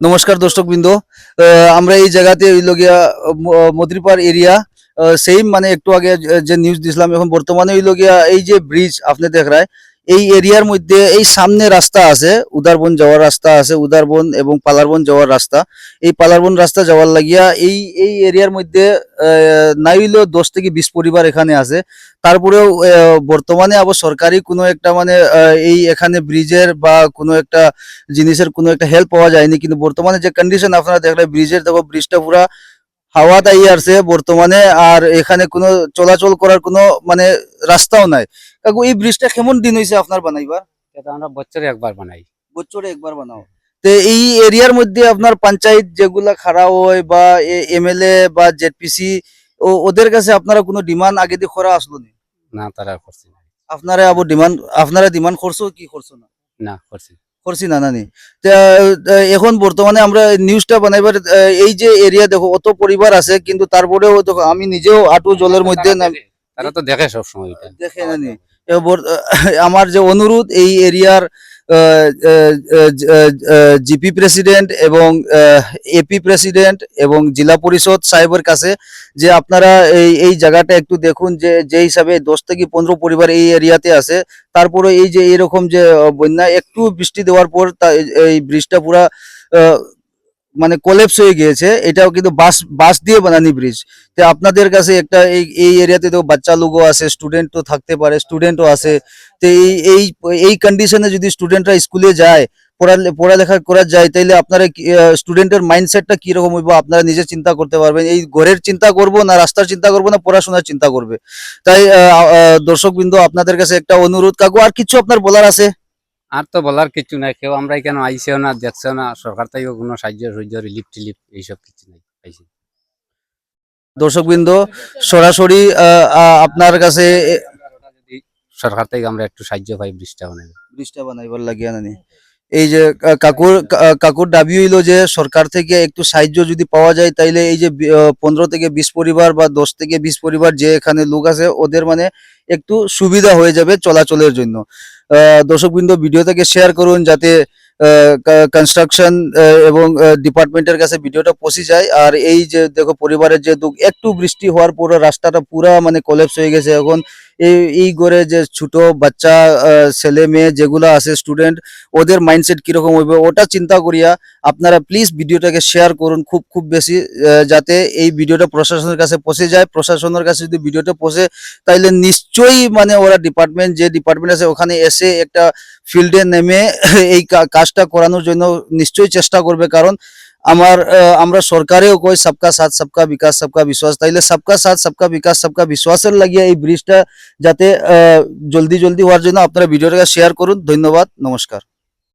নমস্কার দর্শক বৃন্দ। আমরা এই জায়গাতে ওই লগিয়া মদ্রিপার এরিয়া সেম মানে একটু আগে যে- নিউজ দিছিলাম, এখন বর্তমানে ওই গিয়া এই যে ব্রিজ আপনি দেখ রায় এই এরিয়ার মধ্যে এই সামনে রাস্তা আছে উদারবন যাওয়ার রাস্তা আছে উদারবন এবং পালারবন যাওয়ার রাস্তা। এই পালারবন রাস্তা যাওয়ার লাগিয়া এই এই এরিয়ার মধ্যে আহ, নাই হইলেও দশ থেকে বিশ পরিবার এখানে আছে। তারপরেও বর্তমানে আবার সরকারি কোনো একটা মানে এই এখানে ব্রিজের বা কোনো একটা জিনিসের কোনো একটা হেল্প পাওয়া যায়নি। কিন্তু বর্তমানে যে কন্ডিশন আপনারা দেখলেন ব্রিজের দেখো ব্রিজটা পুরা হাওয়া দাঁড়িয়ে আসছে বর্তমানে আর এখানে কোনো চলাচল করার কোনো মানে রাস্তাও নাই। কাকু এই ব্রিজটা কেমন দিন হয়েছে আপনার বানাইবার? এটা আমরা বছরে একবার বানাই। বছরে একবার বানাও। তো এই এরিয়ার মধ্যে আপনার পঞ্চায়েত যেগুলা খাড়া হয় বা এমএলএ বা জেডপিসি ওদের কাছে আপনারা কোনো ডিমান্ড আগে দিয়ে করা আসলো নি? না তারা করছি না। আপনারা আবার ডিমান্ড আপনারা ডিমান্ড করছ কি করছ না? না করছি না। করছি না নানি এখন বর্তমানে আমরা নিউজটা বানাইবার এই যে এরিয়া দেখো অত পরিবার আছে কিন্তু তারপরেও দেখো আমি নিজেও আটু জলের মধ্যে তারা তো দেখে সব সময় এটা। দেখে নানি আমার যে অনুরোধ, এই এরিয়ার জিপি প্রেসিডেন্ট এবং এপি প্রেসিডেন্ট এবং জেলা পরিষদ সাহেবের কাছে যে আপনারা এই এই জায়গাটা একটু দেখুন যে যে হিসাবে দশ থেকে পনেরো পরিবার এই এরিয়াতে আছে। তারপরে এই যে এরকম যে বন্যা, একটু বৃষ্টি দেওয়ার পর এই- ব্রিজটা পুরা মানে কোলেপস হয়ে গিয়েছে, এটাও কিন্তু বাস বাস দিয়ে বানানি ব্রিজ তো আপনাদের কাছে একটা এই এই এরিয়াতে তো বাচ্চা লোকও স্টুডেন্ট তো থাকতে পারে স্টুডেন্টও আছে তো এই এই এই কন্ডিশনে যদি স্টুডেন্টরা স্কুলে যায় পড়ালে পড়ালেখা করা যায়, তাইলে আপনারা স্টুডেন্টের মাইন্ডসেটটা কীরকম হইব, আপনারা নিজে চিন্তা করতে পারবেন। এই ঘরের চিন্তা করব না, রাস্তার চিন্তা করব না, পড়াশোনার চিন্তা করবে। তাই দর্শক বিন্দু আপনাদের কাছে একটা অনুরোধ কাকু, আর কিছু আপনার বলার আছে? আর তো বলার কিছু নাই, কেউ আমরা কেন আইসেও না, দেখছেও না, সরকার থেকেও কোনো সাহায্য সহ্য রিলিফ টিলিফ এইসব কিছু নাই, পাইছি। দর্শকবৃন্দ, সরাসরি আপনার কাছে সরকার থেকে আমরা একটু সাহায্য পাই, ব্রিজটা বানাই। ব্রিজটা বানাইবার লাগিয়া নানি এই যে কাকুর কাকুর দাবি হইল যে, সরকার থেকে একটু সাহায্য যদি পাওয়া যায়, তাইলে এই যে পনেরো থেকে বিশ পরিবার বা দশ থেকে বিশ পরিবার যে এখানে লোক আছে, ওদের মানে একটু সুবিধা হয়ে যাবে চলাচলের জন্য। দর্শকবৃন্দ ভিডিওটাকে শেয়ার করুন যাতে কনস্ট্রাকশন এবং ডিপার্টমেন্টের কাছে ভিডিওটা পৌঁছে যায়। আর এই যে, দেখো, পরিবারের যে দুঃখ একটু বৃষ্টি হওয়ার পরে রাস্তাটা পুরা মানে কলেপস হয়ে গেছে। এখন এই এই করে যে ছোট বাচ্চা ছেলে মেয়ে যেগুলো আছে স্টুডেন্ট ওদের মাইন্ডসেট কীরকম হইবে, ওটা চিন্তা করিয়া আপনারা প্লিজ ভিডিওটাকে শেয়ার করুন খুব খুব বেশি যাতে এই ভিডিওটা প্রশাসনের কাছে পৌঁছে যায়। প্রশাসনের কাছে যদি ভিডিওটা পৌঁছে, তাইলে নিশ্চয়ই মানে ওরা ডিপার্টমেন্ট যে ডিপার্টমেন্ট আছে, ওখানে এসে একটা ফিল্ডে নেমে এই কাজটা করানোর জন্য নিশ্চয়ই চেষ্টা করবে। কারণ আমার আহ, আমরা সরকারেও কই সবকা সাথ সবকা বিকাশ সবকা বিশ্বাস তাইলে সবকা সাথ সবকা বিকাশ সবকা বিশ্বাসের লাগিয়ে এই ব্রিজটা যাতে আহ, জলদি জলদি হওয়ার জন্য আপনারা ভিডিওটাকে শেয়ার করুন ধন্যবাদ নমস্কার